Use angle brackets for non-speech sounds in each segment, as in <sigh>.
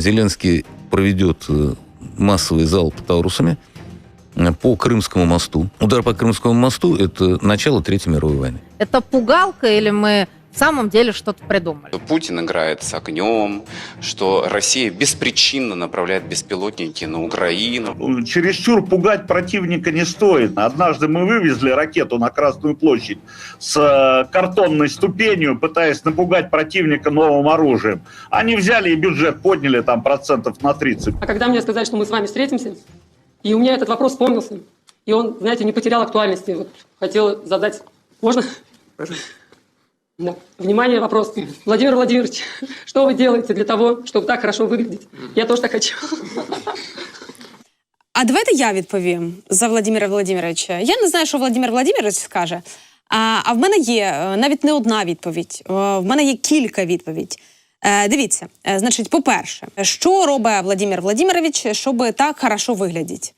Зеленский проведет э, массовый залп таурусами э, по Крымскому мосту. Удар по Крымскому мосту – это начало Третьей мировой войны. Это пугалка или мы самом деле что-то придумали? что Путин играет с огнем, что Россия беспричинно направляет беспилотники на Украину. Чересчур пугать противника не стоит. Однажды мы вывезли ракету на Красную площадь с э, картонной ступенью, пытаясь напугать противника новым оружием. Они взяли и бюджет подняли там процентов на 30. А когда мне сказали, что мы с вами встретимся, и у меня этот вопрос вспомнился, и он, знаете, не потерял актуальности. Вот хотела задать... Можно? Да. Внимание, вопрос. Владимир Владимирович, <laughs> что вы делаете для того, чтобы так хорошо выглядеть? Я тоже так хочу. А давайте я відповім за Владимира Владимировича. Я не знаю, що Владимир Владимирович скаже. А, а в мене є е, навіть не одна відповідь. Е, В мене є кілька відповідей. Е, Дивіться, е, значить, по-перше, що робить Владимир Владимирович, щоб так хорошо виглядіть?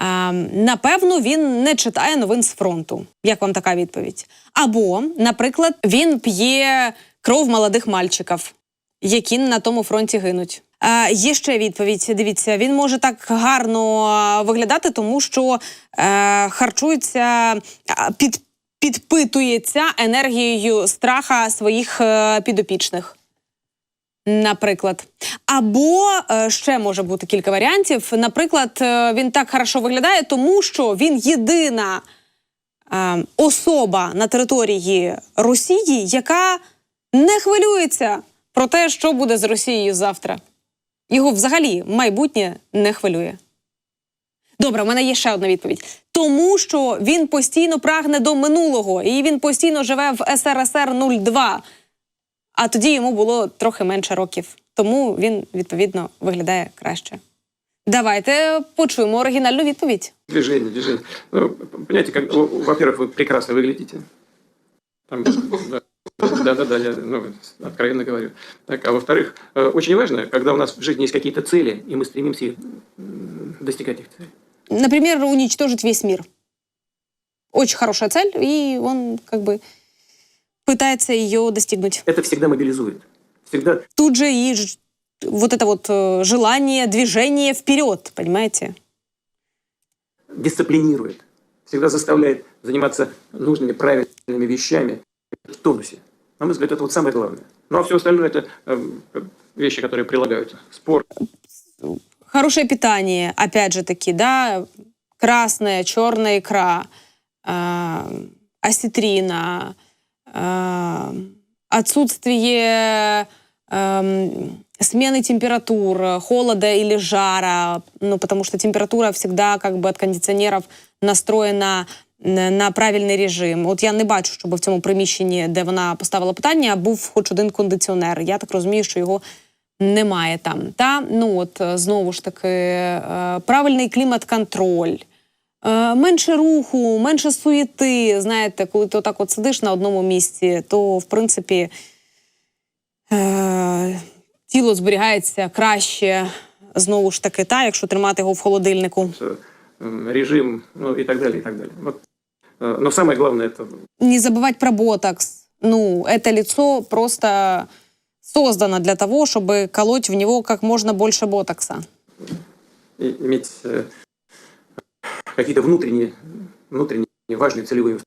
Е, Напевно, він не читає новин з фронту. Як вам така відповідь? Або, наприклад, він п'є кров молодих мальчиків, які на тому фронті гинуть. Е, є ще відповідь. Дивіться, він може так гарно е, виглядати, тому що е, харчується, е, під, підпитується енергією страха своїх е, підопічних. Наприклад, або е, ще може бути кілька варіантів. Наприклад, е, він так хорошо виглядає, тому що він єдина е, особа на території Росії, яка не хвилюється про те, що буде з Росією завтра. Його взагалі майбутнє не хвилює. Добре, в мене є ще одна відповідь. Тому що він постійно прагне до минулого, і він постійно живе в СРСР 02. А тоді йому було трохи менше років. Тому він, відповідно, виглядає краще. Давайте почуємо оригінальну відповідь. Движение, движение. Ну, понимаете, как, во- во-первых, вы прекрасно выглядите. Там, да, да, да, да, я ну, откровенно говорю. Так, а во-вторых, э, очень важно, когда у нас в жизни есть какие-то цели, и мы стремимся м, достигать этих целей. Например, уничтожить весь мир. Очень хорошая цель, и он как бы пытается ее достигнуть. Это всегда мобилизует. Всегда Тут же и вот это вот э, желание, движение вперед, понимаете? дисциплинирует. Всегда заставляет заниматься нужными, правильными вещами в тонусе. На мой взгляд, это вот самое главное. Ну, а все остальное – это эм, вещи, которые прилагаются. Спорт, Хорошее питание, опять же таки, да, красная, черная икра, э, осетрина, э, отсутствие эм, смены температур, холода или жара, ну, потому что температура всегда как бы от кондиціонерів настроєна на на правильний режим. От я не бачу, щоб в цьому приміщенні, де вона поставила питання, був хоч один кондиціонер. Я так розумію, що його немає там. Та ну от е, знову ж таки е, правильний клімат-контроль. Е, Менше руху, менше суєти. Знаєте, коли ти отак от сидиш на одному місці, то в принципі е, тіло зберігається краще. Знову ж таки, та, якщо тримати його в холодильнику. э, режим, ну и так далее, и так далее. Вот. Э, Но самое главное – это Не забывать про ботокс. Ну, это лицо просто создано для того, чтобы колоть в него как можно больше ботокса. и- иметь э, какие-то внутренние, внутренние важные целевые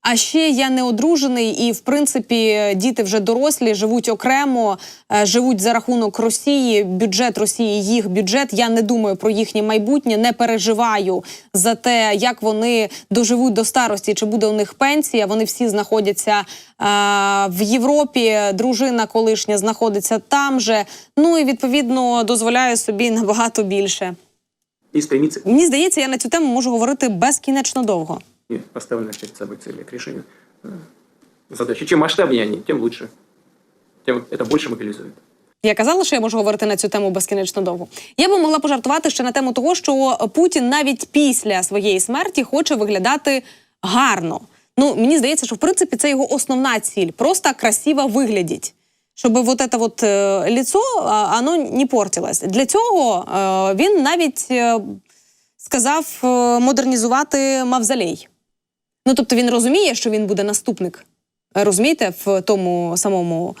А ще я не одружений, і в принципі діти вже дорослі, живуть окремо, е, живуть за рахунок Росії. Бюджет Росії, їх бюджет. Я не думаю про їхнє майбутнє, не переживаю за те, як вони доживуть до старості, чи буде у них пенсія. Вони всі знаходяться е, в Європі. Дружина колишня знаходиться там же. Ну і відповідно дозволяю собі <laughs> набагато більше и стремиться Мені здається, я на цю тему можу говорити безкінечно довго. к поставленных перед собой цели, к решению э, задачи. Чем масштабнее они, тем лучше. Тем это больше мобилизует. Я казала, що я можу говорити на цю тему безкінечно довго. Я би могла пожартувати ще на тему того, що Путін навіть після своєї смерті хоче виглядати гарно. Ну мені здається, що в принципі це його основна ціль просто красиво виглядіть. Щоб вот это вот е, лицо, оно не портилось. Для цього е, він навіть е, сказав модернізувати мавзолей. Ну тобто він розуміє, що він буде наступник. Розумієте, в тому самому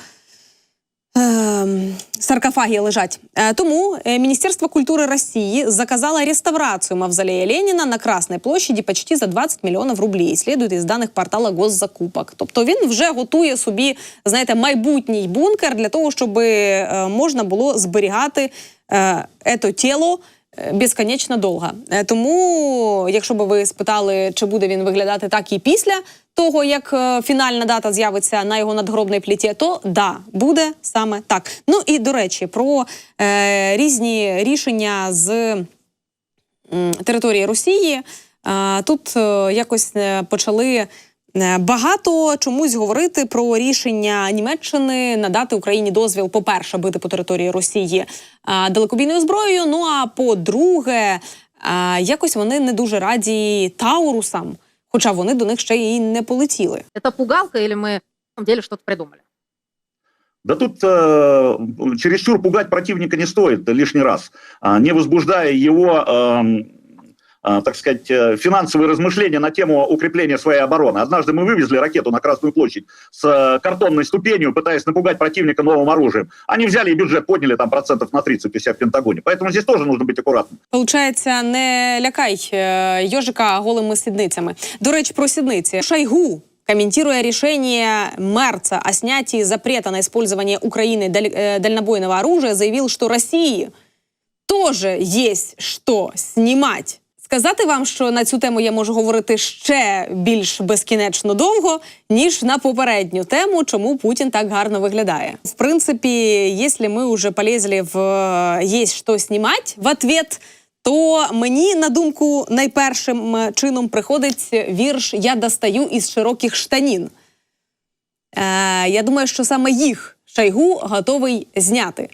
Саркофаги лежать. Е, Тому е, Міністерство культури Росії заказало реставрацію мавзолея Леніна на Красній площаді почти за 20 мільйонів рублів. Слідують із даних портала Госзакупок. Тобто він вже готує собі, знаєте, майбутній бункер для того, щоб е, можна було зберігати е, ето тіло безконечно довго. Е, Тому, якщо би ви спитали, чи буде він виглядати так і після того, як е, фінальна дата з'явиться на його надгробній пліті, то да, буде саме так. Ну і до речі, про е, різні рішення з м, території Росії. А, Тут е, якось е, почали е, багато чомусь говорити про рішення Німеччини надати Україні дозвіл, по-перше, бити по території Росії а, далекобійною зброєю. Ну а по-друге, а, якось вони не дуже раді Таурусам, хоча вони до них ще й не полетіли. Это пугалка или мы на самом деле что-то придумали? Да тут э, чересчур пугать противника не стоит лишний раз, а, не возбуждая его, эм, а, так сказать, э, финансовые размышления на тему укрепления своей обороны. Однажды мы вывезли ракету на Красную площадь с э, картонной ступенью, пытаясь напугать противника новым оружием. Они взяли и бюджет подняли там процентов на 30 у себя в Пентагоне. Поэтому здесь тоже нужно быть аккуратным. Получається, не лякай е, йожика голими сідницями. До речі, про сідниці. Шойгу комментируя решение Мерца о снятии запрета на использование Украины даль- э, дальнобойного оружия, заявил, что России тоже есть что снимать. Сказати вам, що на цю тему я можу говорити ще більш безкінечно довго, ніж на попередню тему, чому Путін так гарно виглядає. В принципі, якщо ми вже полізли в е, «є що знімати» в ответ, то мені на думку найпершим чином приходить вірш Я достаю із широких штанін. Е, я думаю, що саме їх Шойгу готовий зняти.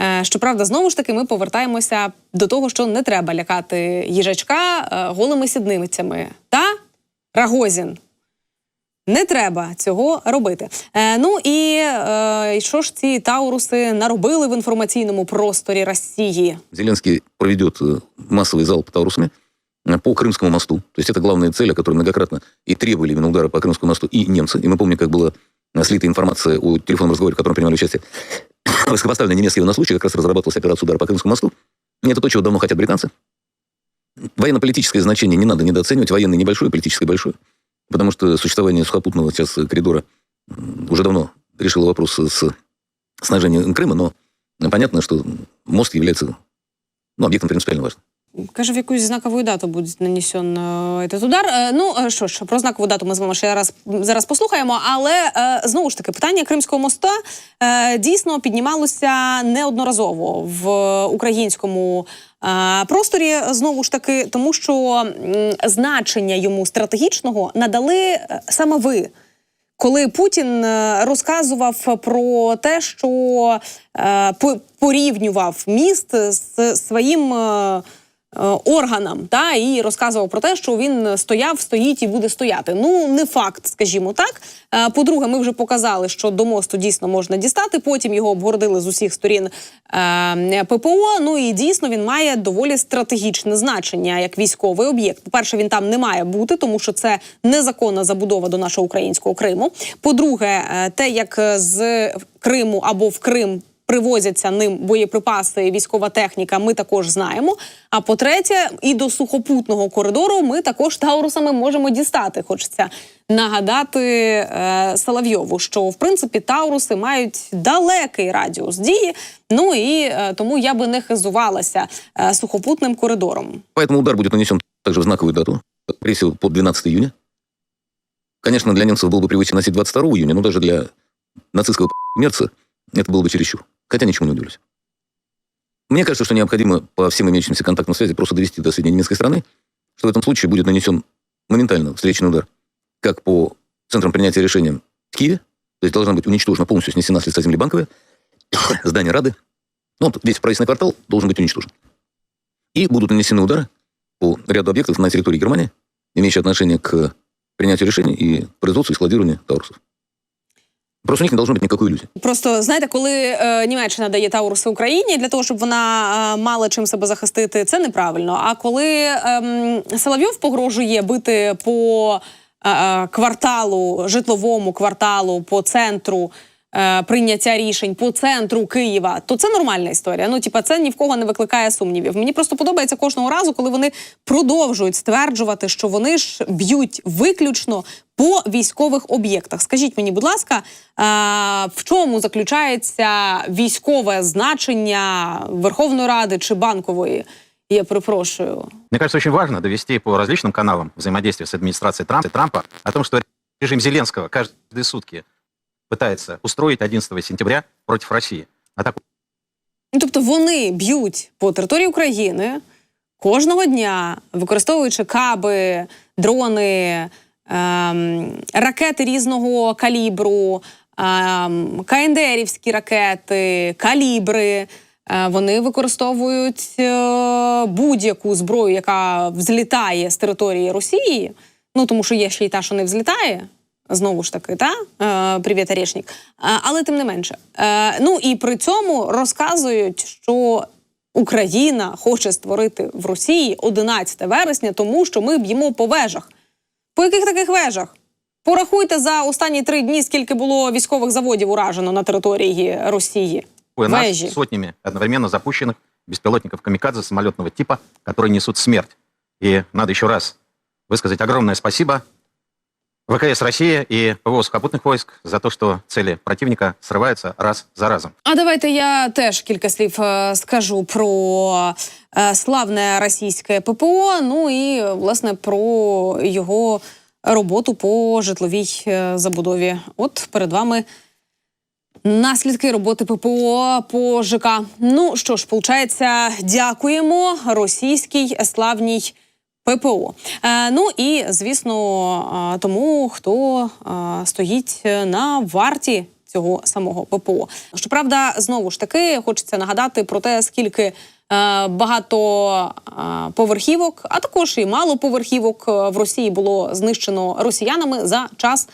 Е, щоправда, знову ж таки, ми повертаємося до того, що не треба лякати їжачка е, голими сідницями. Та Рагозін. Не треба цього робити. Е, ну і е, що ж ці тауруси наробили в інформаційному просторі Росії? Зеленский проведет э, массовый залп Таурусами э, по Крымскому мосту. То есть это главная цель, о которой многократно и требовали именно удара по Крымскому мосту и немцы. И мы помним, как была э, слита информация о телефонном разговоре, в котором принимали участие высокопоставленные немецкие военнослужащие, как раз разрабатывалась операция удара по Крымскому мосту. И это то, чего давно хотят британцы. Военно-политическое значение не надо недооценивать, военное небольшое, политическое большое. Потому что существование сухопутного сейчас коридора уже давно решило вопрос с снажением Крыма, но понятно, что мост является ну, объектом принципиально важным. Каже, в якусь знакову дату буде нанесен этот удар. Е, ну е, що ж, про знакову дату ми з вами ще раз зараз послухаємо. Але е, знову ж таки, питання Кримського моста дійсно піднімалося неодноразово в українському просторі. Знову ж таки, тому що значення йому стратегічного надали саме ви. Коли Путін розказував про те, що порівнював міст з своїм органам, та і розказував про те, що він стояв, стоїть і буде стояти. Ну не факт, скажімо так. Е, По-друге, ми вже показали, що до мосту дійсно можна дістати. Потім його обгородили з усіх сторін е, ППО. Ну і дійсно він має доволі стратегічне значення як військовий об'єкт. По перше, він там не має бути, тому що це незаконна забудова до нашого українського Криму. По-друге, е, те, як е, з Криму або в Крим привозяться ним боєприпаси, і військова техніка, ми також знаємо. А по-третє, і до сухопутного коридору ми також таурусами можемо дістати. Хочеться нагадати е, Соловйову, що в принципі тауруси мають далекий радіус дії. Ну і е, тому я би не хизувалася е, сухопутним коридором. Поэтому удар будет нанесен также в знаковую дату, скорее всего, по 12 июня. Конечно, для немцев было бы привычно носить 22 июня, но даже для нацистского <laughs> мерца это было бы чересчур. Хотя ничему не удивлюсь. Мне кажется, что необходимо по всем имеющимся контактным связи просто довести до сведения немецкой страны, что в этом случае будет нанесен моментально встречный удар как по центрам принятия решения в Киеве, то есть должна быть уничтожена, полностью снесена с лица земли банковая, <coughs> здание Рады, ну, вот весь правительственный квартал должен быть уничтожен. И будут нанесены удары по ряду объектов на территории Германии, имеющие отношение к принятию решений и производству и складированию таурусов. Просто у них не должно быть никакой иллюзии. Просто знаєте, коли е, Німеччина дає Тауруси Україні для того, щоб вона е, мала чим себе захистити, це неправильно. А коли е, Соловйов погрожує бити по е, е, кварталу, житловому кварталу, по центру е, прийняття рішень по центру Києва, то це нормальна історія. Ну, типа, це ні в кого не викликає сумнівів. Мені просто подобається кожного разу, коли вони продовжують стверджувати, що вони ж б'ють виключно по військових об'єктах. Скажіть мені, будь ласка, е, в чому заключається військове значення Верховної Ради чи банкової? Я перепрошую. Мне кажется, очень важно довести по различным каналам взаимодействия с администрацией Трампа, Трампа о том, что режим Зеленского каждые сутки пытается устроить 11 сентября против России. Атаку Ну, тобто вони б'ють по території України кожного дня, використовуючи каби, дрони, ем, ракети різного калібру, ем, КНДРівські ракети, калібри. Е, Вони використовують е, будь-яку зброю, яка взлітає з території Росії. Ну тому що є ще й та, що не взлітає. Знову ж таки, та е, привіт, Орешник. Е, але тим не менше. Е, ну і при цьому розказують, що Україна хоче створити в Росії 11 вересня, тому що ми б'ємо по вежах. По яких таких вежах? Порахуйте за останні три дні, скільки було військових заводів уражено на території Росії. нас Вежи. сотнями одновременно запущенных беспилотников камикадзе самолетного типа, которые несут смерть. И надо еще раз высказать огромное спасибо ВКС России и ПВО сухопутных войск за то, что цели противника срываются раз за разом. А давайте я теж кілька слів е, скажу про е, славне російське ППО. Ну і власне про його роботу по житловій е, забудові. От перед вами. Наслідки роботи ППО по ЖК. Ну що ж, получається, дякуємо російській славній ППО. Е, ну і звісно, е, тому хто е, стоїть на варті цього самого ППО. Щоправда, знову ж таки хочеться нагадати про те, скільки. Багато поверхівок, а також і мало поверхівок в Росії було знищено росіянами за час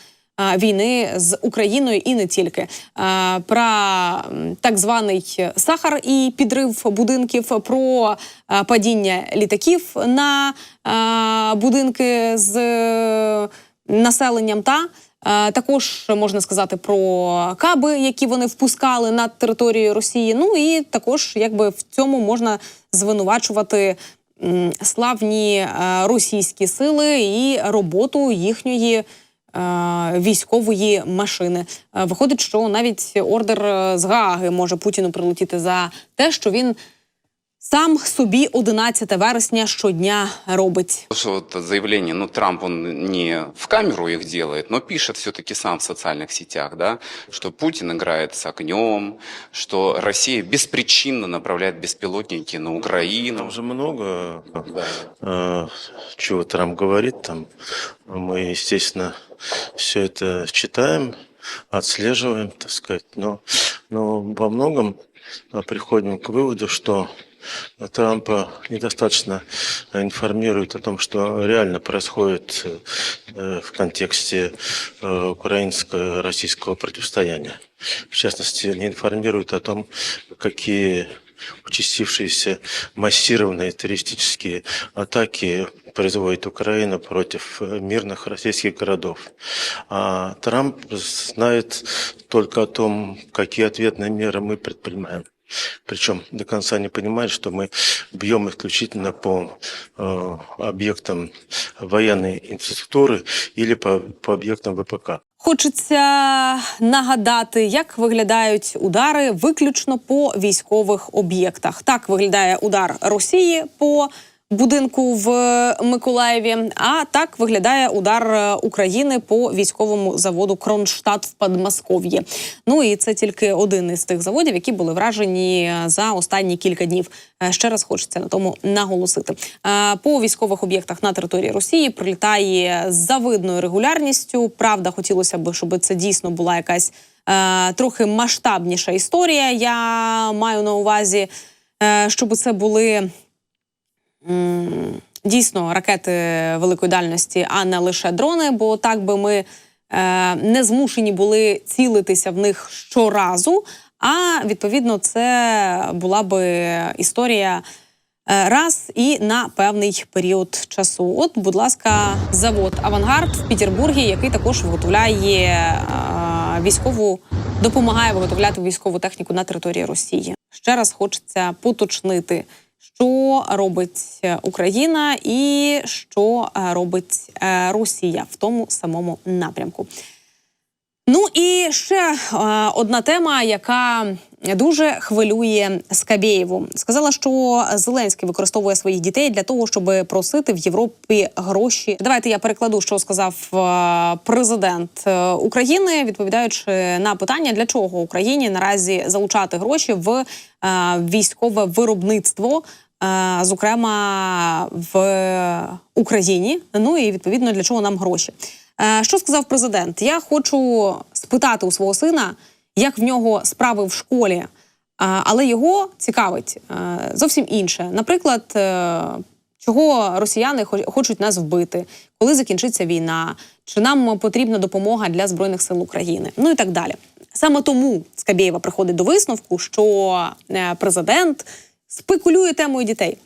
війни з Україною і не тільки. Про так званий сахар і підрив будинків, про падіння літаків на будинки з е, населенням та. Також можна сказати про каби, які вони впускали над територією Росії. Ну і також, якби в цьому можна звинувачувати славні е, російські сили і роботу їхньої військової машини. Е, Виходить, що навіть ордер е, з Гааги може Путіну прилетіти за те, що він сам собі 11 вересня щодня робить. Что вот заявление, ну, Трамп, он не в камеру их делает, но пишет все-таки сам в социальных сетях, да, что Путин играет с огнем, что Россия беспричинно направляет беспилотники на Украину. Там же много Да. э, чего Трамп говорит. Там мы, естественно, все это читаем, отслеживаем, так сказать. Но, но во многом э, приходим к выводу, что Трампа недостаточно информирует о том, что реально происходит э, в контексте э, украинско-российского противостояния. В частности, не информирует о том, какие участившиеся массированные террористические атаки производит Украина против э, мирных российских городов. А Трамп знает только о том, какие ответные меры мы предпринимаем. Причем до конца не понимает, что мы бьем исключительно по э, объектам военной инфраструктуры или по, по объектам ВПК. Хочеться нагадати, як виглядають удари виключно по військових об'єктах. Так виглядає удар Росії по будинку в Миколаєві. А так виглядає удар е, України по військовому заводу Кронштадт в Подмосков'ї. Ну і це тільки один із тих заводів, які були вражені за останні кілька днів. Е, Ще раз хочеться на тому наголосити. Е, По військових об'єктах на території Росії прилітає з завидною регулярністю. Правда, хотілося б, щоб це дійсно була якась е, трохи масштабніша історія. Я маю на увазі, е, щоб це були дійсно ракети великої дальності, а не лише дрони. Бо так би ми е, не змушені були цілитися в них щоразу. А відповідно, це була би історія е, раз і на певний період часу. От, будь ласка, завод Авангард в Петербургі, який також виготовляє е, військову допомагає виготовляти військову техніку на території Росії. Ще раз хочеться поточнити, що робить е, Україна і що е, робить е, Росія в тому самому напрямку. Ну і ще е, одна тема, яка дуже хвилює Скабєєву. Сказала, що Зеленський використовує своїх дітей для того, щоб просити в Європі гроші. Давайте я перекладу, що сказав е, президент е, України, відповідаючи на питання, для чого Україні наразі залучати гроші в військове виробництво. Е, Зокрема, в Україні, ну і відповідно для чого нам гроші. Е, Що сказав президент? Я хочу спитати у свого сина, як в нього справи в школі, але його цікавить е, зовсім інше. Наприклад, е, чого росіяни хо- хочуть нас вбити, коли закінчиться війна, чи нам потрібна допомога для збройних сил України, ну і так далі. Саме тому Скабєєва приходить до висновку, що е, президент спекулює темою дітей.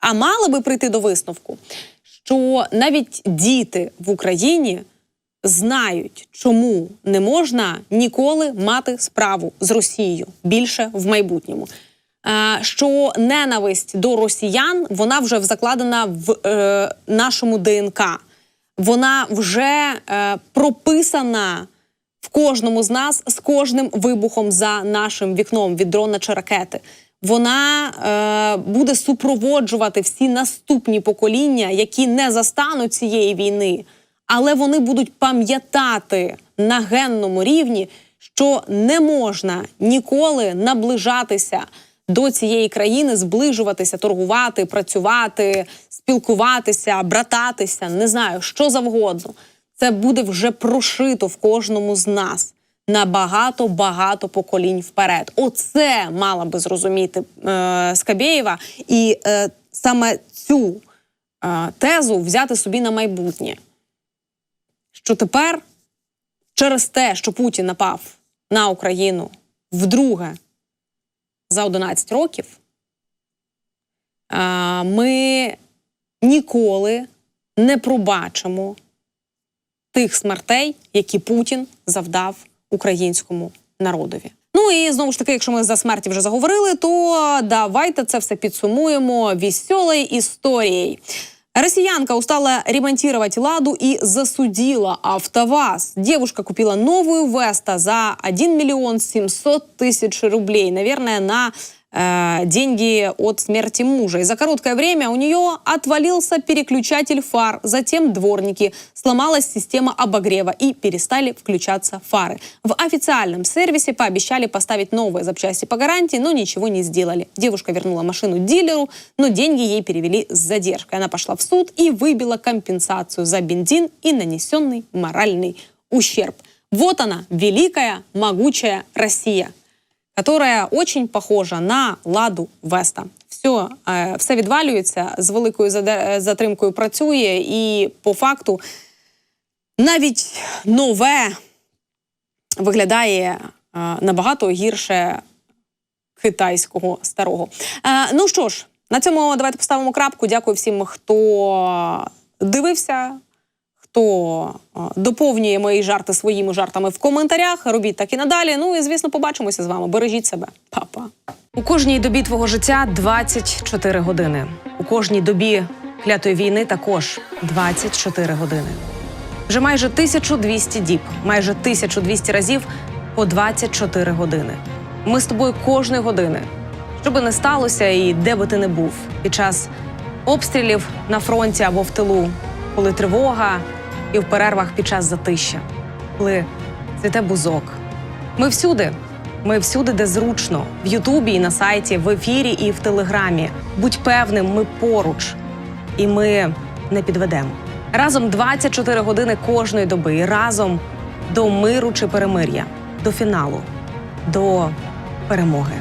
А мали би прийти до висновку, що навіть діти в Україні знають, чому не можна ніколи мати справу з Росією більше в майбутньому. Е, Що ненависть до росіян вона вже закладена в е, нашому ДНК. Вона вже е, прописана в кожному з нас з кожним вибухом за нашим вікном від дрона чи ракети. Вона е, буде супроводжувати всі наступні покоління, які не застануть цієї війни, але вони будуть пам'ятати на генному рівні, що не можна ніколи наближатися до цієї країни, зближуватися, торгувати, працювати, спілкуватися, брататися, не знаю, що завгодно. Це буде вже прошито в кожному з нас на багато багато поколінь вперед. Оце мала би зрозуміти е, Скабєєва, і е, саме цю е, тезу взяти собі на майбутнє. Що тепер через те, що Путін напав на Україну вдруге за 11 років, е, ми ніколи не пробачимо тих смертей, які Путін завдав українському народові. Ну і знову ж таки, якщо ми за смерті вже заговорили, то давайте це все підсумуємо веселою історією. Россиянка устала ремонтировать «Ладу» и засудила «АвтоВАЗ». Девушка купила новую «Веста» за 1 миллион 700 тысяч рублей. Наверное, на э, деньги от смерти мужа. И за короткое время у нее отвалился переключатель фар, затем дворники, сломалась система обогрева и перестали включаться фары. В официальном сервисе пообещали поставить новые запчасти по гарантии, но ничего не сделали. Девушка вернула машину дилеру, но деньги ей перевели с задержкой. Она пошла в суд и выбила компенсацию за бензин и нанесенный моральный ущерб. Вот она, великая, могучая Россия которая очень похожа на ладу Веста. Все, е, все відвалюється з великою е, затримкою працює, і по факту навіть нове виглядає е, набагато гірше китайського старого. Е, ну що ж, на цьому давайте поставимо крапку. Дякую всім, хто дивився. Хто доповнює мої жарти своїми жартами в коментарях, робіть так і надалі. Ну і звісно, побачимося з вами. Бережіть себе, Па-па. У кожній добі твого життя 24 години. У кожній добі клятої війни також 24 години. Вже майже 1200 діб, майже 1200 разів по 24 години. Ми з тобою кожної години. Що би не сталося і де би ти не був під час обстрілів на фронті або в тилу, коли тривога і в перервах під час затища, коли цвіте бузок. Ми всюди. Ми всюди, де зручно, в Ютубі і на сайті, в ефірі і в Телеграмі. Будь певним, ми поруч, і ми не підведемо. Разом 24 години кожної доби, і разом до миру чи перемир'я, до фіналу, до перемоги.